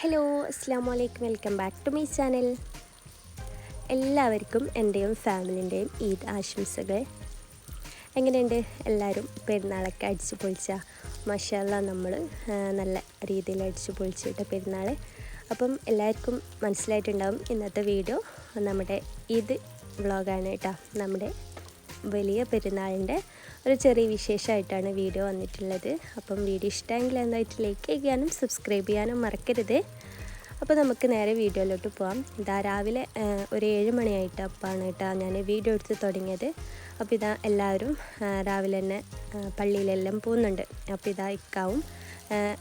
Hello അസ്സാം വലൈക്കും welcome back to my channel എല്ലാവർക്കും എന്റെയും ഫാമിലിന്റെയും ഈദ് ആശംസകൾ എങ്ങനെയുണ്ട്? എല്ലാവരും പെരുന്നാളൊക്കെ അടിച്ചു പൊളിച്ച? മഷാല്ല നമ്മൾ നല്ല രീതിയിൽ അടിച്ചു പൊളിച്ചിട്ട് പെരുന്നാൾ അപ്പം എല്ലാവർക്കും മനസ്സിലായിട്ടുണ്ടാവും ഇന്നത്തെ വീഡിയോ നമ്മുടെ ഈദ് വ്ളോഗാണ് കേട്ടോ. നമ്മുടെ വലിയ പെരുന്നാളിന്റെ ഒരു ചെറിയ വിശേഷമായിട്ടാണ് വീഡിയോ വന്നിട്ടുള്ളത്. അപ്പം വീഡിയോ ഇഷ്ടമെങ്കിൽ എന്തായിട്ട് ലൈക്ക് ചെയ്യാനും സബ്സ്ക്രൈബ് ചെയ്യാനും മറക്കരുത്. അപ്പോൾ നമുക്ക് നേരെ വീഡിയോയിലോട്ട് പോകാം ഇതാ രാവിലെ ഒരു ഏഴ് മണിയായിട്ട് അപ്പാണ് കേട്ടോ ഞാൻ വീഡിയോ എടുത്ത് തുടങ്ങിയത്. അപ്പോൾ ഇതാ എല്ലാവരും രാവിലെ തന്നെ പള്ളിയിലെല്ലാം പോകുന്നുണ്ട്. അപ്പോൾ ഇതാ ഇക്കാവും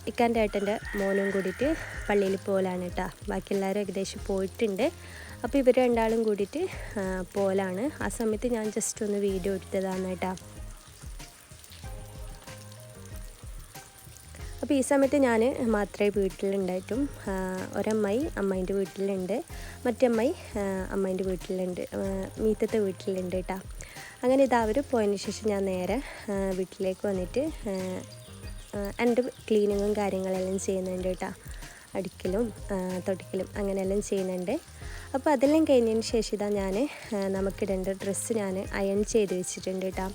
ഇക്കാന്റെ ഏട്ടന്റെ മോനും കൂടിയിട്ട് പള്ളിയിൽ പോലാണ് കേട്ടോ. ബാക്കി എല്ലാവരും ഏകദേശം പോയിട്ടുണ്ട്. അപ്പോൾ ഇവർ രണ്ടാളും കൂടിയിട്ട് പോലാണ്. ആ സമയത്ത് ഞാൻ ജസ്റ്റ് ഒന്ന് വീഡിയോ എടുത്തതാണ് കേട്ടോ. അപ്പോൾ ഈ സമയത്ത് ഞാൻ മാത്രമേ വീട്ടിലുണ്ടായിട്ടും ഒരമ്മായി അമ്മേന്റെ വീട്ടിലുണ്ട്. മറ്റമ്മായി അമ്മേന്റെ വീട്ടിലുണ്ട്. മീത്തത്തെ വീട്ടിലുണ്ട് കേട്ടോ. അങ്ങനെ ഇതാ അവർ പോയതിന് ശേഷം ഞാൻ നേരെ വീട്ടിലേക്ക് വന്നിട്ട് എന്റെ ക്ലീനിങ്ങും കാര്യങ്ങളെല്ലാം ചെയ്യുന്നുണ്ട് കേട്ടോ. അടിക്കലും തൊടിക്കലും അങ്ങനെയെല്ലാം ചെയ്യുന്നുണ്ട്. അപ്പോൾ അതെല്ലാം കഴിഞ്ഞതിന് ശേഷം ഇതാ ഞാൻ നമുക്കിടേണ്ട ഡ്രസ്സ് ഞാൻ അയൺ ചെയ്ത് വെച്ചിട്ടുണ്ട് കേട്ടോ.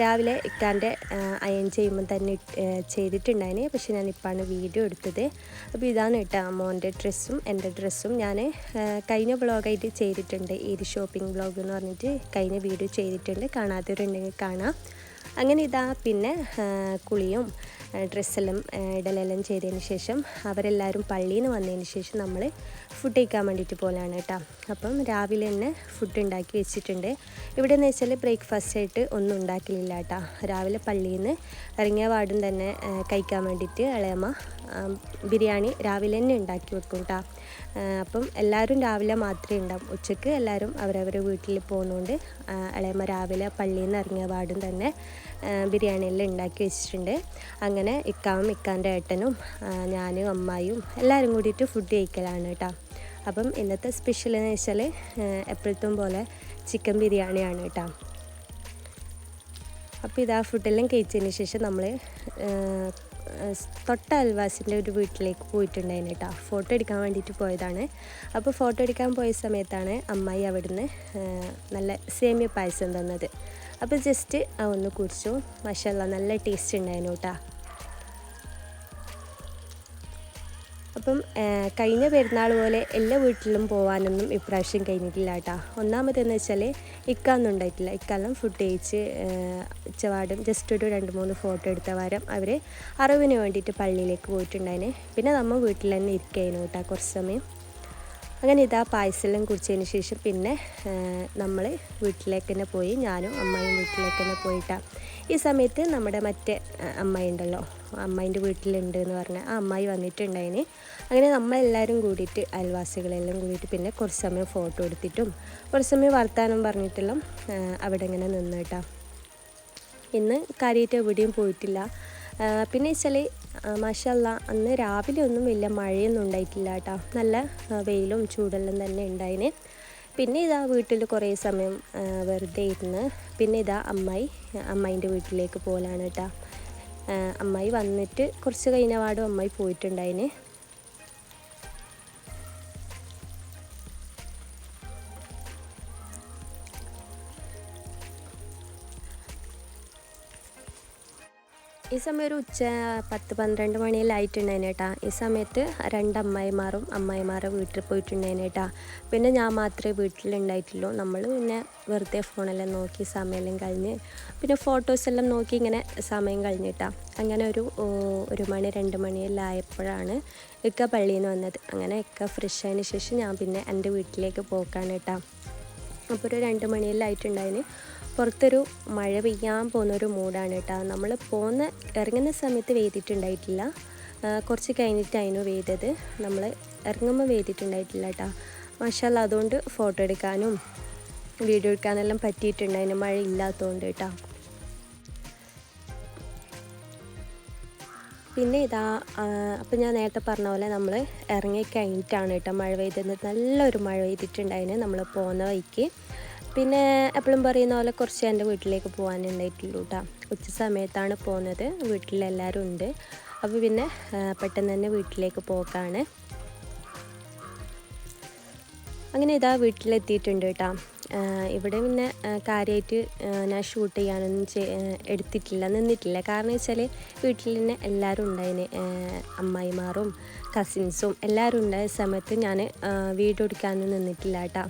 രാവിലെ ഇക്കാന്റെ അയൺ ചെയ്യുമ്പോൾ തന്നെ ചെയ്തിട്ടുണ്ടായിന്. പക്ഷെ ഞാൻ ഇപ്പാണ് വീഡിയോ എടുത്തത്. അപ്പോൾ ഇതാണ് കേട്ടോ മോന്റെ ഡ്രസ്സും എന്റെ ഡ്രസ്സും ഞാൻ കഴിഞ്ഞ ബ്ലോഗായിട്ട് ചെയ്തിട്ടുണ്ട്. ഏത് ഷോപ്പിംഗ് ബ്ലോഗ് എന്ന് പറഞ്ഞിട്ട് കഴിഞ്ഞ വീഡിയോ ചെയ്തിട്ടുണ്ട്. കാണാത്തവരുണ്ടെങ്കിൽ കാണാം. അങ്ങനെ ഇതാ പിന്നെ കുളിയും ഡ്രസ്സെല്ലാം ഇടലെല്ലാം ചെയ്തതിന് ശേഷം അവരെല്ലാവരും പള്ളിയിൽ നിന്ന് വന്നതിന് ശേഷം നമ്മൾ ഫുഡ് കഴിക്കാൻ വേണ്ടിയിട്ട് പോലാണ് കേട്ടോ. അപ്പം രാവിലെ തന്നെ ഫുഡ് ഉണ്ടാക്കി വെച്ചിട്ടുണ്ട്. ഇവിടെ എന്ന് വെച്ചാൽ ബ്രേക്ക്ഫാസ്റ്റ് ആയിട്ട് ഒന്നും ഉണ്ടാക്കലില്ല കേട്ടോ. രാവിലെ പള്ളിയിൽ നിന്ന് ഇറങ്ങിയ പാടും തന്നെ കഴിക്കാൻ വേണ്ടിയിട്ട് ഇളയമ്മ ബിരിയാണി രാവിലെ തന്നെ ഉണ്ടാക്കി വെക്കും കേട്ടോ. അപ്പം എല്ലാവരും രാവിലെ മാത്രമേ ഉണ്ടാവും. ഉച്ചയ്ക്ക് എല്ലാവരും അവരവരുടെ വീട്ടിൽ പോകുന്നതുകൊണ്ട് ഇളയമ്മ രാവിലെ പള്ളിയിൽ നിന്ന് ഇറങ്ങിയ പാടും തന്നെ ബിരിയാണിയെല്ലാം ഉണ്ടാക്കി വെച്ചിട്ടുണ്ട്. അങ്ങനെ ഇക്കാവും ഇക്കാന്റെ ഏട്ടനും ഞാനും അമ്മായും എല്ലാവരും കൂടിയിട്ട് ഫുഡ് കഴിക്കലാണ് കേട്ടോ. അപ്പം ഇന്നത്തെ സ്പെഷ്യൽ എന്ന് വെച്ചാൽ എപ്പോഴത്തും പോലെ ചിക്കൻ ബിരിയാണിയാണ് കേട്ടോ. അപ്പോൾ ഇതാ ഫുഡെല്ലാം കഴിച്ചതിന് ശേഷം നമ്മൾ തൊട്ട അൽവാസിന്റെ ഒരു വീട്ടിലേക്ക് പോയിട്ടുണ്ടായിരുന്നു കേട്ടോ. ഫോട്ടോ എടുക്കാൻ വേണ്ടിയിട്ട് പോയതാണ്. അപ്പോൾ ഫോട്ടോ എടുക്കാൻ പോയ സമയത്താണ് അമ്മായി അവിടുന്ന് നല്ല സേമിയ പായസം തന്നത്. അപ്പോൾ ജസ്റ്റ് ഒന്ന് കുറിച്ചു മഷല്ല നല്ല ടേസ്റ്റ് ഉണ്ടായിരുന്നു കേട്ടോ. അപ്പം കഴിഞ്ഞ പെരുന്നാൾ പോലെ എല്ലാ വീട്ടിലും പോകാനൊന്നും ഇപ്രാവശ്യം കഴിഞ്ഞിട്ടില്ല കേട്ടോ. ഒന്നാമതെന്ന് വെച്ചാൽ ഇക്കാന്നും ഉണ്ടായിട്ടില്ല. ഇക്കാലം ഫുഡ് കഴിച്ച് ഉച്ചവാടും ജസ്റ്റ് ഒരു രണ്ട് മൂന്ന് ഫോട്ടോ എടുത്ത വാരം അവർ അറിവിന് വേണ്ടിയിട്ട് പള്ളിയിലേക്ക് പോയിട്ടുണ്ടായിന്. പിന്നെ നമ്മൾ വീട്ടിൽ തന്നെ ഇരിക്കുകയായിരുന്നു കേട്ടോ കുറച്ച് സമയം. അങ്ങനെ ഇതാ പായസമെല്ലാം കുടിച്ചതിന് ശേഷം പിന്നെ നമ്മൾ വീട്ടിലേക്ക് തന്നെ പോയി. ഞാനും അമ്മയും വീട്ടിലേക്ക് തന്നെ പോയിട്ടാണ് ഈ സമയത്ത് നമ്മുടെ മറ്റേ അമ്മയുണ്ടല്ലോ അമ്മായിന്റെ വീട്ടിലുണ്ട് എന്ന് പറഞ്ഞ ആ അമ്മായി വന്നിട്ടുണ്ടായിന്. അങ്ങനെ നമ്മളെല്ലാവരും കൂടിയിട്ട് അയൽവാസികളെല്ലാം കൂടിയിട്ട് പിന്നെ കുറച്ച് സമയം ഫോട്ടോ എടുത്തിട്ടും കുറച്ച് സമയം വർത്താനം പറഞ്ഞിട്ടെല്ലാം അവിടെ ഇങ്ങനെ നിന്ന് കേട്ടോ. ഇന്ന് കാര്യമായിട്ട് എവിടെയും പോയിട്ടില്ല. പിന്നെ വെച്ചാൽ മാഷല്ല അന്ന് രാവിലെ ഒന്നും വലിയ മഴയൊന്നും ഉണ്ടായിട്ടില്ല കേട്ടോ. നല്ല വെയിലും ചൂടെല്ലാം തന്നെ ഉണ്ടായിന്. പിന്നെ ഇതാ വീട്ടിൽ കുറേ സമയം വെറുതെ ഇരുന്ന് പിന്നെ ഇതാ അമ്മായി അമ്മായിന്റെ വീട്ടിലേക്ക് പോകലാണ് കേട്ടോ. അമ്മായി വന്നിട്ട് കുറച്ച് കഴിഞ്ഞപാടും അമ്മായി പോയിട്ടുണ്ടായിന്. ഈ സമയം ഒരു ഉച്ച പത്ത് പന്ത്രണ്ട് മണിയിലായിട്ടുണ്ടായിന് കേട്ടാ ഈ സമയത്ത് രണ്ട് അമ്മായിമാരും അമ്മായിമാരെ വീട്ടിൽ പോയിട്ടുണ്ടായിന് കേട്ടാ പിന്നെ ഞാൻ മാത്രമേ വീട്ടിലുണ്ടായിട്ടുള്ളൂ. നമ്മൾ പിന്നെ വെറുതെ ഫോണെല്ലാം നോക്കി സമയമെല്ലാം കഴിഞ്ഞ് പിന്നെ ഫോട്ടോസെല്ലാം നോക്കി ഇങ്ങനെ സമയം കഴിഞ്ഞിട്ടാ അങ്ങനെ ഒരു ഒരു മണി രണ്ട് മണിയെല്ലാം ആയപ്പോഴാണ് ഇക്ക പള്ളിയിൽ നിന്ന് വന്നത്. അങ്ങനെ ഇക്ക ഫ്രഷ് ആയതിനു ശേഷം ഞാൻ പിന്നെ എന്റെ വീട്ടിലേക്ക് പോക്കാണ് കേട്ടാ അപ്പോൾ ഒരു രണ്ട് മണിയെല്ലാം പുറത്തൊരു മഴ പെയ്യാൻ പോകുന്നൊരു മൂഡാണ് കേട്ടോ. നമ്മൾ പോകുന്ന ഇറങ്ങുന്ന സമയത്ത് വെയ്തിട്ടുണ്ടായിട്ടില്ല കുറച്ച് കഴിഞ്ഞിട്ടായിരുന്നു വെയ്തത് നമ്മൾ ഇറങ്ങുമ്പോൾ വെയ്തിട്ടുണ്ടായിട്ടില്ല കേട്ടോ. മഷാല അതുകൊണ്ട് ഫോട്ടോ എടുക്കാനും വീഡിയോ എടുക്കാനെല്ലാം പറ്റിയിട്ടുണ്ടായിരുന്നു മഴ ഇല്ലാത്തതുകൊണ്ട് കേട്ടോ. പിന്നെ ഇതാ അപ്പം ഞാൻ നേരത്തെ പറഞ്ഞ പോലെ നമ്മൾ ഇറങ്ങി കഴിഞ്ഞിട്ടാണ് കേട്ടോ മഴ പെയ്തത്. നല്ലൊരു മഴ പെയ്തിട്ടുണ്ടായിരുന്നു നമ്മൾ പോകുന്ന വഴിക്ക്. പിന്നെ എപ്പോഴും പറയുന്ന പോലെ കുറച്ച് എന്റെ വീട്ടിലേക്ക് പോകാനുണ്ടായിട്ടുള്ളൂ കേട്ടോ ഉച്ച സമയത്താണ് പോകുന്നത്. വീട്ടിലെല്ലാവരും ഉണ്ട്. അപ്പോൾ പിന്നെ പെട്ടെന്ന് തന്നെ വീട്ടിലേക്ക് പോക്കാണ്. അങ്ങനെ ഇതാ വീട്ടിലെത്തിയിട്ടുണ്ട് കേട്ടോ ഇവിടെ പിന്നെ കാര്യമായിട്ട് ഞാൻ ഷൂട്ട് ചെയ്യാനൊന്നും എടുത്തിട്ടില്ല നിന്നിട്ടില്ല. കാരണം വെച്ചാൽ വീട്ടിൽ തന്നെ എല്ലാവരും ഉണ്ടായിന്. അമ്മായിമാരും കസിൻസും എല്ലാവരും ഉണ്ടായ സമയത്ത് ഞാൻ വീട് എടുക്കാനൊന്നും നിന്നിട്ടില്ല കേട്ടോ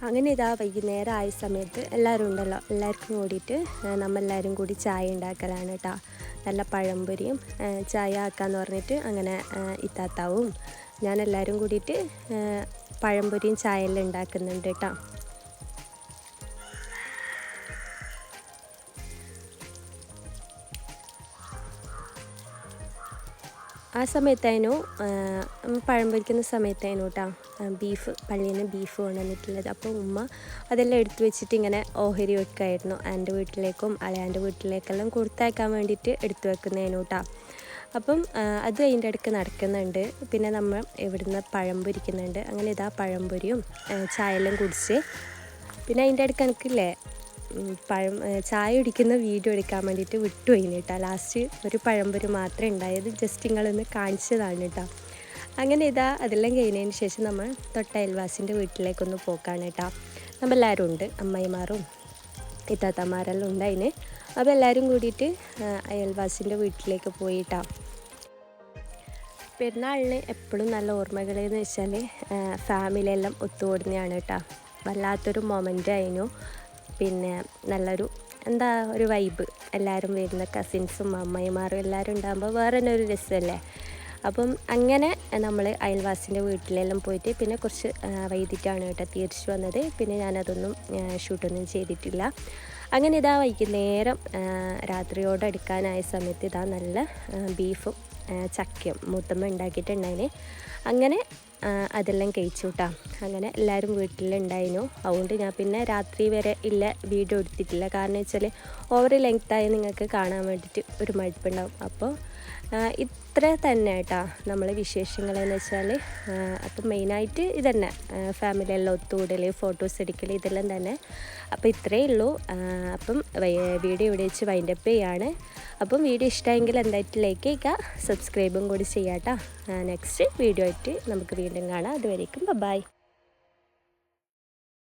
അങ്ങനെ ഇതാ വൈകുന്നേരം ആയ സമയത്ത് എല്ലാവരും ഉണ്ടല്ലോ എല്ലാവർക്കും കൂടിയിട്ട് നമ്മളെല്ലാവരും കൂടി ചായ ഉണ്ടാക്കലാണ് കേട്ടോ നല്ല പഴംപൊരിയും ചായ ആക്കാന്ന് പറഞ്ഞിട്ട് അങ്ങനെ ഇത്താത്താവും ഞാൻ എല്ലാവരും കൂടിയിട്ട് പഴംപൊരിയും ചായയെല്ലാം ഉണ്ടാക്കുന്നുണ്ട് കേട്ടോ ആ സമയത്തായിരുന്നു പഴം പൊരിക്കുന്ന സമയത്തായിരുന്നു കേട്ടോ ബീഫ് പള്ളിയിൽ ബീഫ് കൊണ്ടുവന്നിട്ടുള്ളത്. അപ്പോൾ ഉമ്മ അതെല്ലാം എടുത്തു വെച്ചിട്ട് ഇങ്ങനെ ഓഹരി വെക്കായിരുന്നു. എന്റെ വീട്ടിലേക്കും അളയാന്റെ വീട്ടിലേക്കെല്ലാം കൊടുത്തയക്കാൻ വേണ്ടിയിട്ട് എടുത്തു വെക്കുന്നതിനു കേട്ടോ അപ്പം അത് അതിന്റെ ഇടയ്ക്ക് നടക്കുന്നുണ്ട്. പിന്നെ നമ്മൾ ഇവിടുന്ന് പഴം പൊരിക്കുന്നുണ്ട്. അങ്ങനെ ഇതാ പഴംപൊരിയും ചായയെല്ലാം കുടിച്ച്. പിന്നെ അതിന്റെ ഇടയ്ക്ക് എനിക്കില്ലേ പഴം ചായ കുടിക്കുന്ന വീഡിയോ എടുക്കാൻ വേണ്ടിയിട്ട് വിട്ടു കേട്ടോ ലാസ്റ്റ് ഒരു പഴംപൊരി മാത്രമേ ഉണ്ടായത്. ജസ്റ്റ് നിങ്ങളൊന്ന് കാണിച്ചതാണ് കേട്ടോ അങ്ങനെ ഇതാ അതെല്ലാം കഴിഞ്ഞതിന് ശേഷം നമ്മൾ തൊട്ട അയൽവാസിന്റെ വീട്ടിലേക്കൊന്ന് പോക്കാണ് കേട്ടോ. നമ്മളെല്ലാവരും ഉണ്ട്. അമ്മയിമാറും ഇത്താത്തമാരെല്ലാം ഉണ്ട് അതിന്. അപ്പോൾ എല്ലാവരും കൂടിയിട്ട് അയൽവാസിന്റെ വീട്ടിലേക്ക് പോയിട്ടാ. പെരുന്നാളിന് എപ്പോഴും നല്ല ഓർമ്മകളെന്ന് വെച്ചാൽ ഫാമിലിയെല്ലാം ഒത്തുകൂടുന്നതാണ് കേട്ടോ. വല്ലാത്തൊരു മൊമെന്റ് ആയിരുന്നു. പിന്നെ നല്ലൊരു എന്താ ഒരു വൈബ് എല്ലാവരും വരുന്ന കസിൻസും അമ്മയിമാരും എല്ലാവരും ഉണ്ടാകുമ്പോൾ വേറെ തന്നെ ഒരു രസമല്ലേ? അപ്പം അങ്ങനെ നമ്മൾ അയൽവാസിന്റെ വീട്ടിലെല്ലാം പോയിട്ട് പിന്നെ കുറച്ച് വൈകിട്ടാണ് കേട്ടോ തിരിച്ചു വന്നത്. പിന്നെ ഞാനതൊന്നും ഷൂട്ടൊന്നും ചെയ്തിട്ടില്ല. അങ്ങനെ ഇതാ വൈകുന്നേരം രാത്രിയോടടുക്കാനായ സമയത്ത് ഇതാ നല്ല ബീഫും ചക്കയും മൂത്തമ്മ ഉണ്ടാക്കിയിട്ടുണ്ടായിന്. അങ്ങനെ അതെല്ലാം കഴിച്ചു കേട്ടോ അങ്ങനെ എല്ലാവരും വീട്ടിലുണ്ടായിരുന്നു അതുകൊണ്ട് ഞാൻ പിന്നെ രാത്രി വരെ ഇല്ല വീഡിയോ എടുത്തിട്ടില്ല. കാരണം വെച്ചാൽ ഓവർ ലെങ്ത്തായി നിങ്ങൾക്ക് കാണാൻ വേണ്ടിയിട്ട് ഒരു മടുപ്പുണ്ടാവും. അപ്പോൾ ഇത്ര തന്നെ കേട്ടോ നമ്മളെ വിശേഷങ്ങളെന്ന് വെച്ചാൽ. അപ്പം മെയിനായിട്ട് ഇതന്നെ. ഫാമിലി എല്ലാം ഒത്തുകൂടൽ ഫോട്ടോസ് എടുക്കൽ ഇതെല്ലാം തന്നെ. അപ്പോൾ ഇത്രയേ ഉള്ളൂ. അപ്പം വീഡിയോ ഇവിടെ വെച്ച് വൈൻഡപ്പ് ചെയ്യാണ്. അപ്പം വീഡിയോ ഇഷ്ടമെങ്കിൽ എന്തായിട്ട് ലൈക്ക് ചെയ്യുക സബ്സ്ക്രൈബും കൂടി ചെയ്യാം കേട്ടോ. നെക്സ്റ്റ് വീഡിയോ ആയിട്ട് നമുക്ക് വീണ്ടും കാണാം. അതുവരേക്കും ബൈ